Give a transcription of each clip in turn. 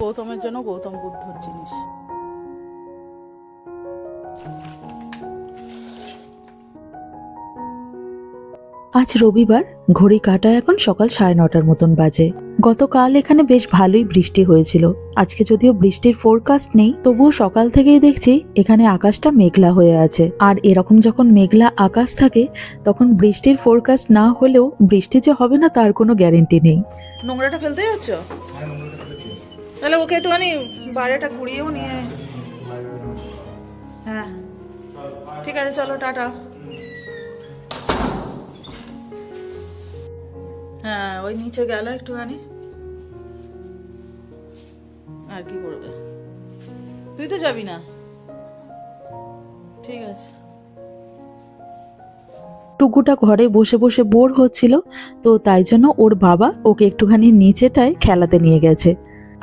গৌতমের জন্য গৌতম বুদ্ধর জিনিস। আজ রবিবার ঘড়ি কাটা এখন সকাল সাড়ে নটার মতন বাজে। গতকাল এখানে বেশ ভালোই বৃষ্টি হয়েছিল। আজকে যদিও বৃষ্টির ফোরকাস্ট নেই তবুও সকাল থেকেই দেখছি এখানে আকাশটা মেঘলা হয়ে আছে। আর এরকম যখন মেঘলা আকাশ থাকে তখন বৃষ্টির ফোরকাস্ট না হলেও বৃষ্টি যে হবে না তার কোনো গ্যারেন্টি নেই। নোংরাটা ফেলতে যাচ্ছ? তাহলে ওকে একটুখানি বাইরেটা ঘুরিয়েও নিয়ে হ্যাঁ। ঠিক আছে, চলো, টাটা। হ্যাঁ ওই নিচে গেল একটুখানি। আর কি করবে? তুই তো যাবি না? ঠিক আছে। টুকুটা ঘরে বসে বসে বোর হচ্ছিল, তো তাই জন্য ওর বাবা ওকে একটুখানি নিচেটায় খেলাতে নিয়ে গেছে।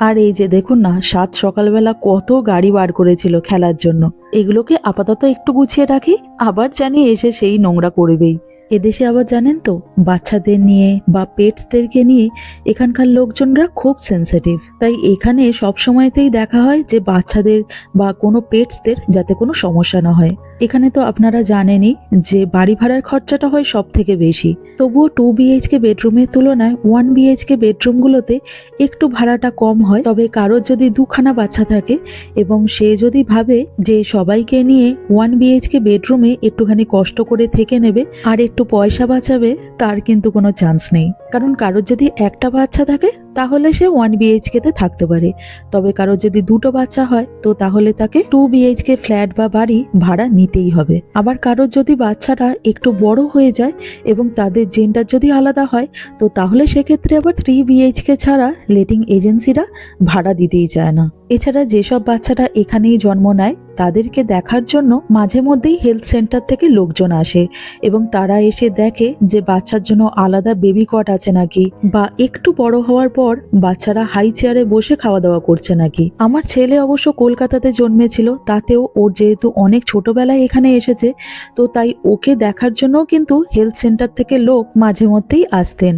আর এই যে দেখুন না, সাত সকালবেলা কত গাড়ি বার করেছিল খেলার জন্য। এগুলোকে আপাতত একটু গুছিয়ে রাখি, আবার জানি এসে সেই নোংরা করবেই। এদেশে আবার জানেন তো, বাচ্চাদের নিয়ে বা পেটসদেরকে নিয়ে এখানকার লোকজনরা খুব সেন্সিটিভ তাই এখানে সব সময়তেই দেখা হয় যে বাচ্চাদের বা কোনো পেটসদের যাতে কোনো সমস্যা না হয়। এখানে তো আপনারা জানেনই যে বাড়ি ভাড়ার খরচাটা হয় সব থেকে বেশি। তবুও টু বিএইচকে বেডরুমের তুলনায় ওয়ান বিএইচকে বেডরুমগুলোতে একটু ভাড়াটা কম হয়। তবে কারোর যদি দুখানা বাচ্চা থাকে এবং সে যদি ভাবে যে সবাইকে নিয়ে ওয়ান বিএইচকে বেডরুমে একটুখানি কষ্ট করে থেকে নেবে, আর একটু পয়সা বাঁচাবে তার কিন্তু কোনো চান্স নেই। কারণ কারোর যদি একটা বাচ্চা থাকে তাহলে সে ওয়ান বিএইচকেতে থাকতে পারে। তবে কারোর যদি দুটো বাচ্চা হয়, তো তাহলে তাকে টু বিএইচকে ফ্ল্যাট বা বাড়ি ভাড়া নিতেই হবে। আবার কারোর যদি বাচ্চাটা একটু বড় হয়ে যায় এবং তাদের জেন্ডার যদি আলাদা হয়, তো তাহলে সেক্ষেত্রে আবার থ্রি বিএইচকে ছাড়া লেটিং এজেন্সিরা ভাড়া দিতেই চায় না। এছাড়া যেসব বাচ্চারা এখানেই জন্ম নেয়, তাদেরকে দেখার জন্য মাঝে মধ্যেই হেলথ সেন্টার থেকে লোকজন আসে এবং তারা এসে দেখে যে বাচ্চার জন্য আলাদা বেবি কট আছে নাকি বা একটু বড় হওয়ার পর বাচ্চারা হাই চেয়ারে বসে খাওয়া দাওয়া করছে নাকি। আমার ছেলে অবশ্য কলকাতাতে জন্মেছিল, তাতেও ওর যেহেতু অনেক ছোটবেলায় এখানে এসেছে, তো তাই ওকে দেখার জন্য কিন্তু হেলথ সেন্টার থেকে লোক মাঝে মধ্যেই আসতেন।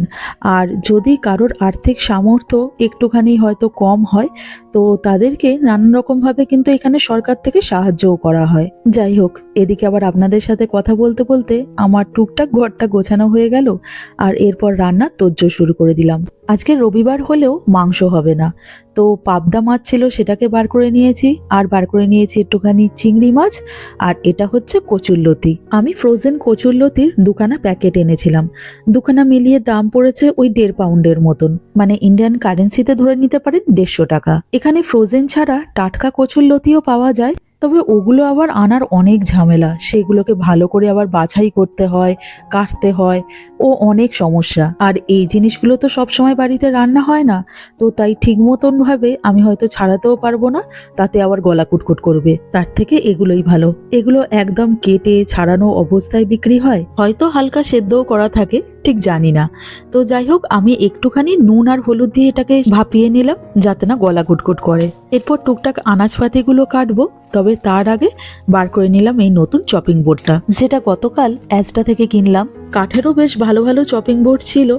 আর যদি কারোর আর্থিক সামর্থ্য একটুখানি হয়তো কম হয়, তো তাদেরকে নানান রকমভাবে কিন্তু এখানে সরকার থেকে সাহায্যও করা হয়। যাই হোক, এদিকে আবার আপনাদের সাথে কথা বলতে বলতে আমার টুকটাক ঘরটা গোছানো হয়ে গেল, আর এরপর রান্নার তোজ্জ শুরু করে দিলাম। আজকে রবিবার হলেও মাংস হবে না। তো পাবদা মাছ ছিল, সেটাকে বার করে নিয়েছি। আর বার করে নিয়েছি একটুখানি চিংড়ি মাছ, আর এটা হচ্ছে কচুরলতি আমি ফ্রোজেন কচুরলতির দুখানা প্যাকেট এনেছিলাম। দুখানা মিলিয়ে দাম পড়েছে ওই দেড় পাউন্ডের মতন। মানে ইন্ডিয়ান কারেন্সিতে ধরে নিতে পারেন দেড়শো টাকা। এখানে ফ্রোজেন ছাড়া টাটকা কচুরলতিও পাওয়া যায়। তবে ওগুলো আবার আনার অনেক ঝামেলা। সেগুলোকে ভালো করে আবার বাছাই করতে হয়, কাটতে হয়। ও অনেক সমস্যা। আর এই জিনিসগুলো তো সব সময় বাড়িতে রান্না হয় না। তো তাই ঠিক মতন ভাবে আমি হয়তো ছাড়াতেও পারব না, তাতে আবার গলা কুটকুট করবে। তার থেকে এগুলোই ভালো। এগুলো একদম কেটে ছাড়ানো অবস্থায় বিক্রি হয়। হয়তো হালকা সেদ্ধও করা থাকে ঠিক জানি না। তো যাই হোক, আমি একটুখানি নুন আর হলুদ দিয়ে এটাকে ভাপিয়ে নিলাম, যাতে না গলা গুটগুট করে। এরপর টুকটাক আনাজপাতিগুলো কাটবো, তবে তার আগে বার করে নিলাম এই নতুন চপিং বোর্ডটা যেটা গতকাল অ্যাজটা থেকে কিনলাম। কাঠেরও বেশ ভালো ভালো চপিং বোর্ড ছিল,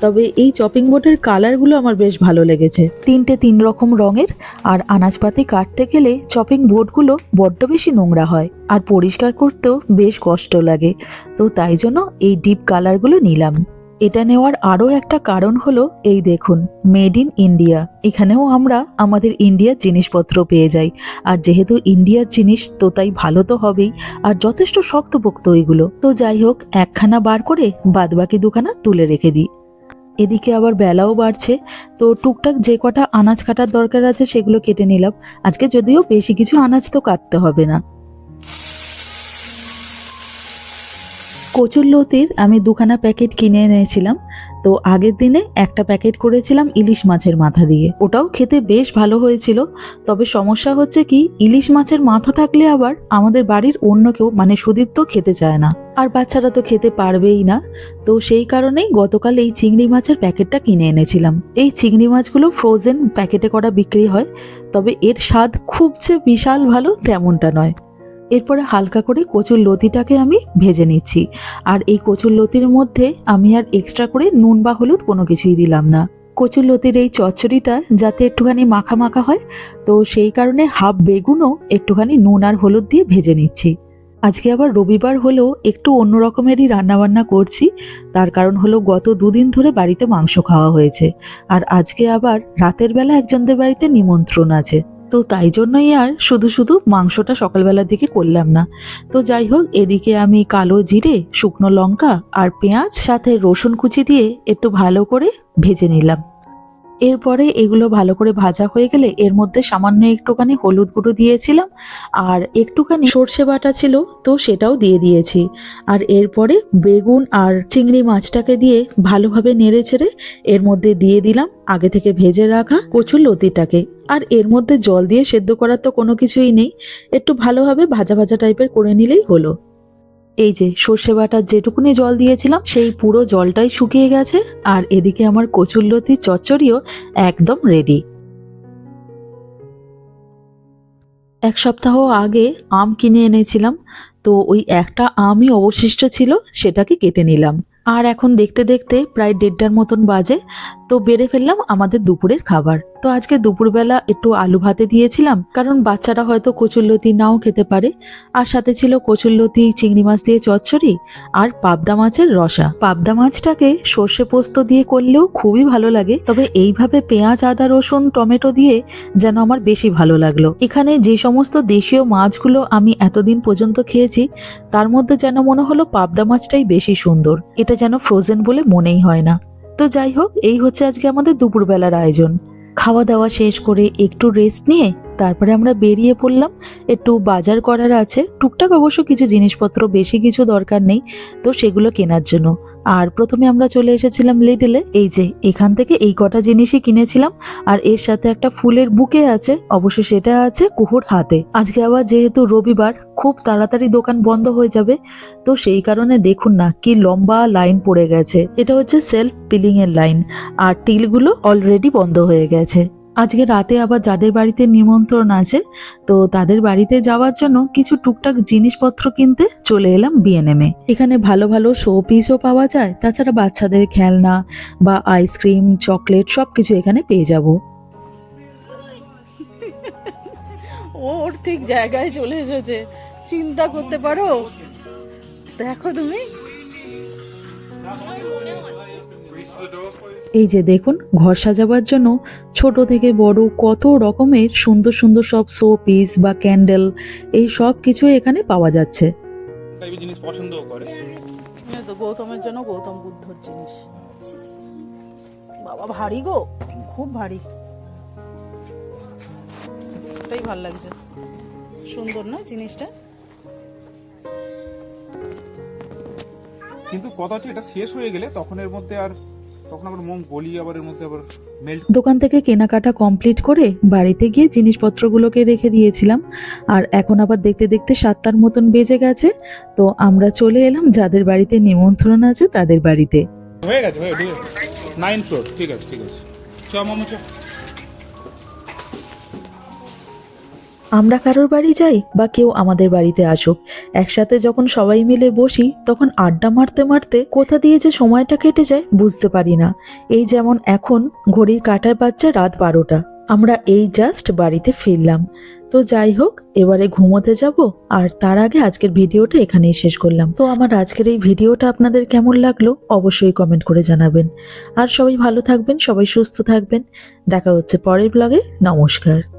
তবে এই চপিং বোর্ডের কালারগুলো আমার বেশ ভালো লেগেছে। তিনটে তিন রকম রঙের আর আনাজপাতি কাটতে গেলে চপিং বোর্ডগুলো বড্ড বেশি নোংরা হয় আর পরিষ্কার করতেও বেশ কষ্ট লাগে। তো তাই জন্য এই ডিপ কালারগুলো নিলাম। এটা নেওয়ার আরও একটা কারণ হলো, এই দেখুন, মেড ইন ইন্ডিয়া। এখানেও আমরা আমাদের ইন্ডিয়ার জিনিসপত্র পেয়ে যাই। আর যেহেতু ইন্ডিয়ার জিনিস, তো তাই ভালো তো হবেই। আর যথেষ্ট শক্তপোক্ত এগুলো। তো যাই হোক, একখানা বার করে বাদবাকি দুখানা তুলে রেখে দিই। এদিকে আবার বেলাও বাড়ছে। তো টুকটাক যে কটা আনাজ কাটার দরকার আছে, সেগুলো কেটে নিলাম। আজকে যদিও বেশি কিছু আনাজ তো কাটতে হবে না। কচুরলতির আমি দুখানা প্যাকেট কিনে এনেছিলাম। তো আগের দিনে একটা প্যাকেট করেছিলাম ইলিশ মাছের মাথা দিয়ে। ওটাও খেতে বেশ ভালো হয়েছিল। তবে সমস্যা হচ্ছে কি, ইলিশ মাছের মাথা থাকলে আবার আমাদের বাড়ির অন্য কেউ মানে সুদীপ্ত খেতে চায় না। আর বাচ্চারা তো খেতে পারবেই না। তো সেই কারণেই গতকাল এই চিংড়ি মাছের প্যাকেটটা কিনে এনেছিলাম। এই চিংড়ি মাছগুলো ফ্রোজেন প্যাকেটে করা বিক্রি হয়। তবে এর স্বাদ খুব যে বিশাল ভালো, তেমনটা নয়। এরপরে হালকা করে কচুর লতিটাকে আমি ভেজে নিচ্ছি। আর এই কচুর লতির মধ্যে আমি আর এক্সট্রা করে নুন বা হলুদ কোনো কিছুই দিলাম না। কচুর লতির এই চচ্চড়িটা যাতে একটুখানি মাখা মাখা হয়, তো সেই কারণে হাফ বেগুনও একটুখানি নুন আর হলুদ দিয়ে ভেজে নিচ্ছি। আজকে আবার রবিবার হলেও একটু অন্য রকমেরই রান্নাবান্না করছি, তার কারণ হলো গত দুদিন ধরে বাড়িতে মাংস খাওয়া হয়েছে। আর আজকে আবার রাতের বেলা একজনদের বাড়িতে নিমন্ত্রণ আছে। তো তাই জন্যই আর শুধু শুধু মাংসটা সকালবেলার দিকে করলাম না। তো যাই হোক, এদিকে আমি কালো জিরে, শুকনো লঙ্কা আর পেঁয়াজ, সাথে রসুন কুচি দিয়ে একটু ভালো করে ভেজে নিলাম। এরপরে এগুলো ভালো করে ভাজা হয়ে গেলে এর মধ্যে সামান্য একটুখানি হলুদ গুঁড়ো দিয়েছিলাম আর একটুখানি সর্ষে বাটা ছিল তো সেটাও দিয়ে দিয়েছি। আর এরপরে বেগুন আর চিংড়ি মাছটাকে দিয়ে ভালোভাবে নেড়ে ছেড়ে এর মধ্যে দিয়ে দিলাম। আগে থেকে ভেজে রাখা কচুর লতিটাকে। আর এর মধ্যে জল দিয়ে সেদ্ধ করার তো কোনো কিছুই নেই, একটু ভালোভাবে ভাজা ভাজা টাইপের করে নিলেই হলো। এই যে সর্ষে বাটার যেটুকুনি জল দিয়েছিলাম, সেই পুরো জলটাই শুকিয়ে গেছে আর এদিকে আমার কচুরলতি চচ্চড়িও একদম রেডি এক সপ্তাহ আগে আম কিনে এনেছিলাম, তো ওই একটা আমই অবশিষ্ট ছিল, সেটাকে কেটে নিলাম। আর এখন দেখতে দেখতে প্রায় দেড়টার মতন বাজে তো বেড়ে ফেললাম আমাদের দুপুরের খাবার। তো আজকে দুপুরবেলা একটু আলু ভাতে দিয়েছিলাম, কারণ বাচ্চারা হয়তো কচুরলতি নাও খেতে পারে। আর সাথে ছিল কচুরলতি, চিংড়ি মাছ দিয়ে চচ্চড়ি আর পাবদা মাছের রসা। পাবদা মাছটাকে সর্ষে পোস্ত দিয়ে করলেও খুবই ভালো লাগে, তবে এইভাবে পেঁয়াজ, আদা, রসুন, টমেটো দিয়ে যেন আমার বেশি ভালো লাগল। এখানে যে সমস্ত দেশীয় মাছগুলো আমি এতদিন পর্যন্ত খেয়েছি, তার মধ্যে যেন মনে হলো পাবদা মাছটাই বেশি সুন্দর। এটা যেন ফ্রোজেন বলে মনেই হয় না। তো যাই হোক, এই হচ্ছে আজকে আমাদের দুপুরবেলার আয়োজন। খাওয়া দাওয়া শেষ করে একটু রেস্ট নিয়ে তারপরে আমরা বেরিয়ে পড়লাম। একটু বাজার করার আছে। টুকটাক অবশ্য কিছু জিনিসপত্র, বেশি কিছু দরকার নেই। তো সেগুলো কেনার জন্য। আর প্রথমে আমরা চলে এসেছিলাম লিডলে এই যে, এখান থেকে এই কটা জিনিসই কিনেছিলাম। আর এর সাথে একটা ফুলের বুকে আছে। অবশ্য সেটা আছে কুহুর হাতে। আজকে আবার যেহেতু রবিবার, খুব তাড়াতাড়ি দোকান বন্ধ হয়ে যাবে। তো সেই কারণে দেখুন না, কি লম্বা লাইন পড়ে গেছে। এটা হচ্ছে সেলফ পিলিং এর লাইন। আর টিলগুলো অলরেডি বন্ধ হয়ে গেছে। আজকে রাতে আবার যাদের বাড়িতে নিমন্ত্রণ আছে, তো তাদের বাড়িতে যাওয়ার জন্য কিছু টুকটাক জিনিসপত্র কিনতে চলে এলাম বিএনএমে এখানে ভালো ভালো শো পিসও পাওয়া যায়, তাছাড়া বাচ্চাদের খেলনা বা আইসক্রিম চকলেট সব কিছু এখানে পেয়ে যাব। ওর ঠিক জায়গায় চলে এসেছে। চিন্তা করতে পারো? দেখো তুমি। এই যে দেখুন ঘর সাজাবার জন্য ছোট থেকে বড় কত রকমের সুন্দর সুন্দর সব শো পিস বা ক্যান্ডেল এই সব কিছু এখানে পাওয়া যাচ্ছে। জিনিস পছন্দও করে। তো গৌতমের জন্য গৌতম বুদ্ধর জিনিস। বাবা ভারী গো খুব ভারী। এটাই ভালো লাগছে। সুন্দর না জিনিসটা? কিন্তু কথা হচ্ছে এটা শেষ হয়ে গেলে তখন এর মধ্যে আর তখন আবার মোম গলিয়ে আবার এর মধ্যে আবার মেল্ট দোকান থেকে কেনাকাটা কমপ্লিট করে বাড়িতে গিয়ে জিনিসপত্রগুলোকে রেখে দিয়েছিলাম। আর এখন আবার দেখতে দেখতে সাতটার মতন বেজে গেছে। তো আমরা চলে এলাম যাদের বাড়িতে নিমন্ত্রণ আছে তাদের বাড়িতে। হয়ে গেছে হয়ে গেছে। নাইন ফ্লোর ঠিক আছে ঠিক আছে। চ মামু চ। আমরা কারোর বাড়ি যাই বা কেউ আমাদের বাড়িতে আসুক। একসাথে যখন সবাই মিলে বসি, তখন আড্ডা মারতে মারতে কোথা দিয়ে যে সময়টা কেটে যায় বুঝতে পারি না। এই যেমন এখন ঘড়ির কাঁটায় বাচ্চা রাত বারোটা। আমরা এই জাস্ট বাড়িতে ফিরলাম। তো যাই হোক, এবারে ঘুমোতে যাব আর তার আগে আজকের ভিডিওটা এখানেই শেষ করলাম। তো আমার আজকের এই ভিডিওটা আপনাদের কেমন লাগল অবশ্যই কমেন্ট করে জানাবেন। আর সবাই ভালো থাকবেন, সবাই সুস্থ থাকবেন। দেখা হচ্ছে পরের ব্লগে নমস্কার।